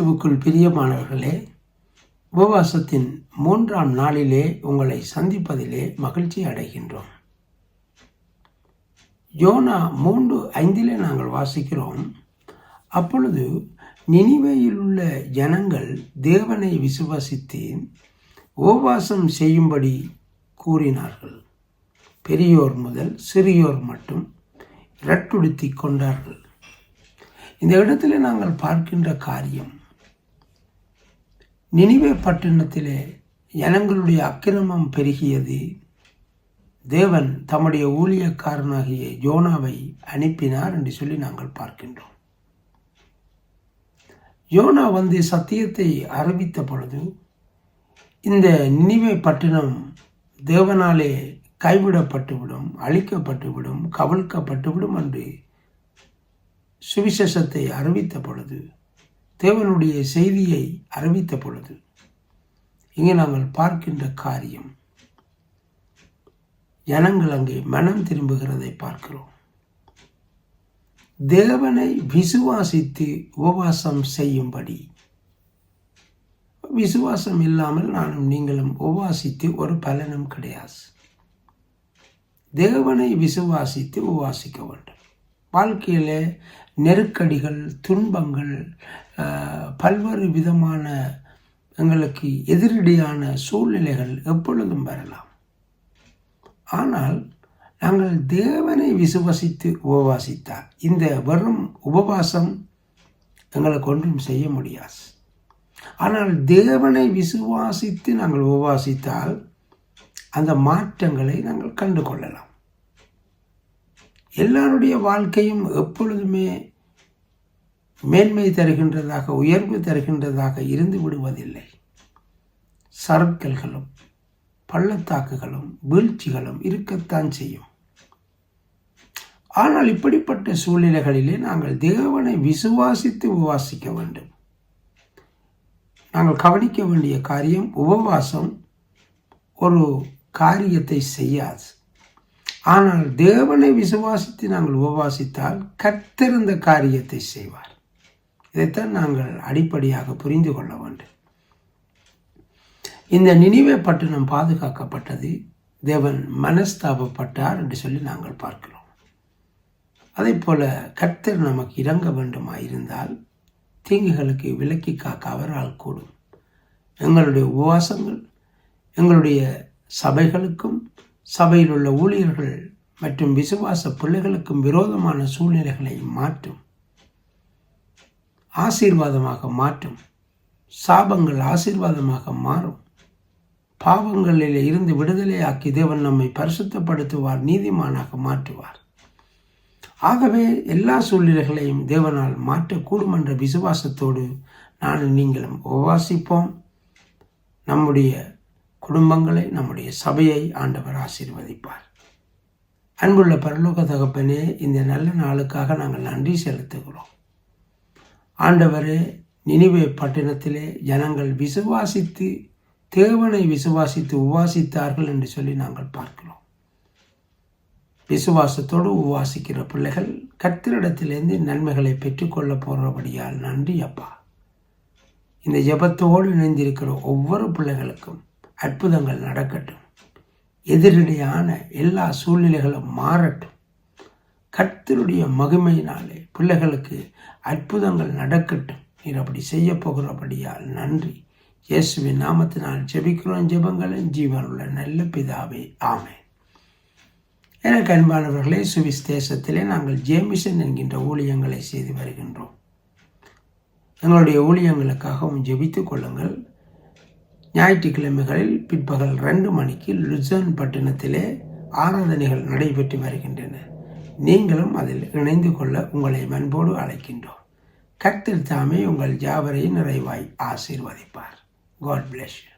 கிறிஸ்துவுக்குள் பிரியமானவர்களே உபவாசத்தின் மூன்றாம் நாளிலே உங்களை சந்திப்பதிலே மகிழ்ச்சி அடைகின்றோம். யோனா மூன்று ஐந்திலே நாங்கள் வாசிக்கிறோம் அப்பொழுது நினைவையில் உள்ள ஜனங்கள் தேவனை விசுவாசித்து உபவாசம் செய்யும்படி கூறினார்கள். பெரியோர் முதல் சிறியோர் மட்டும் இரட்டுடுத்தி கொண்டார்கள். இந்த இடத்துல நாங்கள் பார்க்கின்ற காரியம் நினிவே பட்டணத்திலே ஜனங்களுடைய அக்கிரமம் பெருகியது. தேவன் தம்முடைய ஊழியக்காரனாகிய யோனாவை அனுப்பினார் என்று சொல்லி நாங்கள் பார்க்கின்றோம். யோனா வந்து சத்தியத்தை அறிவித்த பொழுது இந்த நினிவே பட்டினம் தேவனாலே கைவிடப்பட்டுவிடும் அழிக்கப்பட்டுவிடும் கவிழ்க்கப்பட்டுவிடும் என்று சுவிசேஷத்தை அறிவித்த பொழுது தேவனுடைய செய்தியை அறிவித்த பொழுது இங்கே நாங்கள் பார்க்கின்ற காரியம் ஜனங்கள் அங்கே மனம் திரும்புகிறதை பார்க்கிறோம். தேவனை விசுவாசித்து உபவாசம் செய்யும்படி விசுவாசம் இல்லாமல் நானும் நீங்களும் உபவாசித்து ஒரு பலனும் கிடையாது. தேவனை விசுவாசித்து உபவாசிக்க வேண்டும். வாழ்க்கையில் நெருக்கடிகள் துன்பங்கள் பல்வேறு விதமான எங்களுக்கு எதிரடியான சூழ்நிலைகள் எப்பொழுதும் வரலாம். ஆனால் நாங்கள் தேவனை விசுவசித்து உபவாசித்தால் இந்த வெறும் உபவாசம் எங்களுக்கு ஒன்றும் செய்ய முடியாது. ஆனால் தேவனை விசுவாசித்து நாங்கள் உபவாசித்தால் அந்த மாற்றங்களை நாங்கள் கண்டு கொள்ளலாம் எல்லாருடைய வாழ்க்கையும் எப்பொழுதுமே மேன்மை தருகின்றதாக உயர்வு தருகின்றதாக இருந்து விடுவதில்லை. சரக்கல்களும் பள்ளத்தாக்குகளும் வீழ்ச்சிகளும் இருக்கத்தான் செய்யும். ஆனால் இப்படிப்பட்ட சூழ்நிலைகளிலே நாங்கள் தேவனை விசுவாசித்து உபவாசிக்க வேண்டும். நாங்கள் கவனிக்க வேண்டிய காரியம் உபவாசம் ஒரு காரியத்தை செய்யாது. ஆனால் தேவனை விசுவாசித்து நாங்கள் உபவாசித்தால் கத்திருந்த காரியத்தை செய்வார். இதைத்தான் நாங்கள் அடிப்படையாக புரிந்து கொள்ள வேண்டும். இந்த நினைவை பட்டணம் பாதுகாக்கப்பட்டது. தேவன் மனஸ்தாபப்பட்டார் என்று சொல்லி நாங்கள் பார்க்கிறோம். அதே போல கர்த்தர் நமக்கு இறங்க வேண்டுமா இருந்தால் தீங்குகளுக்கு விலக்கி காக்க அவரால் கூடும். எங்களுடைய உபவாசங்கள் எங்களுடைய சபைகளுக்கும் சபையில் உள்ள ஊழியர்கள் மற்றும் விசுவாச பிள்ளைகளுக்கும் விரோதமான சூழ்நிலைகளை மாற்றும். ஆசீர்வாதமாக மாற்றும். சாபங்கள் ஆசீர்வாதமாக மாறும். பாவங்களில் இருந்து விடுதலையாக்கி தேவன் நம்மை பரிசுத்தப்படுத்துவார் நீதிமானாக மாற்றுவார். ஆகவே எல்லா சூழ்நிலைகளையும் தேவனால் மாற்றக்கூடும் என்ற விசுவாசத்தோடு நான் நீங்களும் உபவாசிப்போம். நம்முடைய குடும்பங்களை நம்முடைய சபையை ஆண்டவர் ஆசீர்வதிப்பார். அன்புள்ள பரலோக தகப்பனே இந்த நல்ல நாளுக்காக நாங்கள் நன்றி செலுத்துகிறோம். ஆண்டவரே நினைவே பட்டினத்திலே ஜனங்கள் விசுவாசித்து தேவனை விசுவாசித்து உவாசித்தார்கள் என்று சொல்லி நாங்கள் பார்க்கிறோம். விசுவாசத்தோடு உவாசிக்கிற பிள்ளைகள் கத்திரிடத்திலிருந்து நன்மைகளை பெற்றுக்கொள்ள போகிறபடியால் நன்றி அப்பா. இந்த ஜபத்தோடு இணைந்திருக்கிற ஒவ்வொரு பிள்ளைகளுக்கும் அற்புதங்கள் நடக்கட்டும். எதிரடியான எல்லா சூழ்நிலைகளும் மாறட்டும். கர்த்தருடைய மகிமையினாலே பிள்ளைகளுக்கு அற்புதங்கள் நடக்கட்டும். நீர் அப்படி செய்ய போகிறபடியால் நன்றி. இயேசுவின் நாமத்தினால் ஜெபிக்கிறோம். ஜெபங்களின் ஜீவனுள்ள நல்ல பிதாவே ஆமே எனக்கு அன்பானவர்களே சுவிஸ் தேசத்திலே நாங்கள் ஜேமிசன் என்கின்ற ஊழியங்களை செய்து வருகின்றோம். எங்களுடைய ஊழியங்களுக்காகவும் ஜெபித்துக் கொள்ளுங்கள். ஞாயிற்றுக்கிழமைகளில் பிற்பகல் ரெண்டு மணிக்கு லுசன் பட்டணத்திலே ஆராதனைகள் நடைபெற்று வருகின்றன. நீங்களும் அதில் இணைந்து கொள்ள உங்களை மன்போடு அழைக்கின்றோம். கர்த்தர் தாமே உங்கள் ஜாவரை நிறைவாய் ஆசீர்வதிப்பார். God bless you